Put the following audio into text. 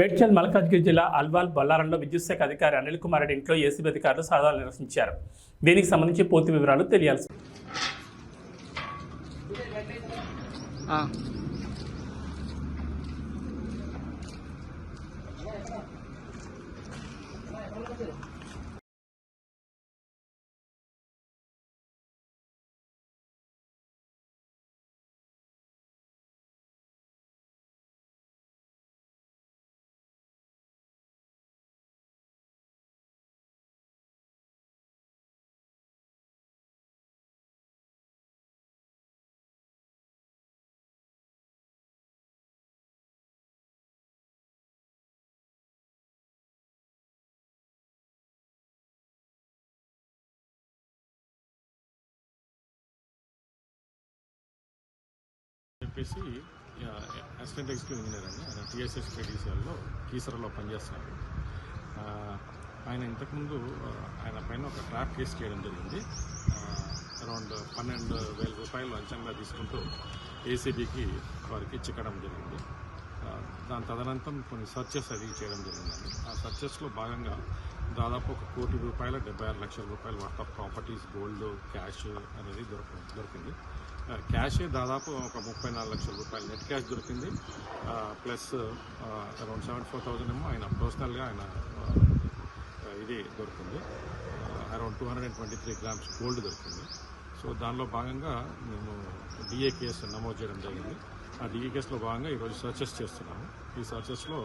మేడ్చల్ మల్కాజ్గిరి జిల్లా అల్వాల్ బొల్లారంలో విద్యుత్ శాఖ అధికారి అనిల్ కుమార్ రెడ్డి ఇంట్లో ఏసీబీ అధికారులు సాధారణ నిర్వహించారు. దీనికి సంబంధించి పూర్తి వివరాలు తెలియాల్సి చెప్పేసి అసిస్టెంట్ ఎగ్జిక్యూటివ్ ఇంజనీర్ అండి. ఆయన టీఎస్ఎస్ కేడీసీఎల్లో కీసరలో పనిచేస్తున్నారు ఆయన ఇంతకుముందు ఆయన పైన ఒక ట్రాప్ కేసు చేయడం జరిగింది. అరౌండ్ పన్నెండు వేల రూపాయలు లంచంగా తీసుకుంటూ ఏసీబీకి వారికి చిక్కడం జరిగింది. దాని తదనంతరం కొన్ని సర్చెస్ అది చేయడం జరిగిందండి. ఆ సర్చెస్లో భాగంగా దాదాపు ఒక కోటి రూపాయల డెబ్బై ఆరు లక్షల రూపాయల worth of properties gold cash అనేది దొరక దొరికింది. క్యాషే దాదాపు ఒక ముప్పై నాలుగు లక్షల రూపాయలు నెట్ క్యాష్ దొరికింది. Plus around seventy four thousand ఏమో ఆయన పర్సనల్గా ఆయన ఇది దొరికింది. Around two hundred and twenty three grams gold దొరికింది. సో దానిలో భాగంగా మేము డిఏ కేసు నమోదు చేయడం జరిగింది. ఆ డిఏ కేసులో భాగంగా ఈరోజు సర్చెస్ చేస్తున్నాము. ఈ సర్చెస్లో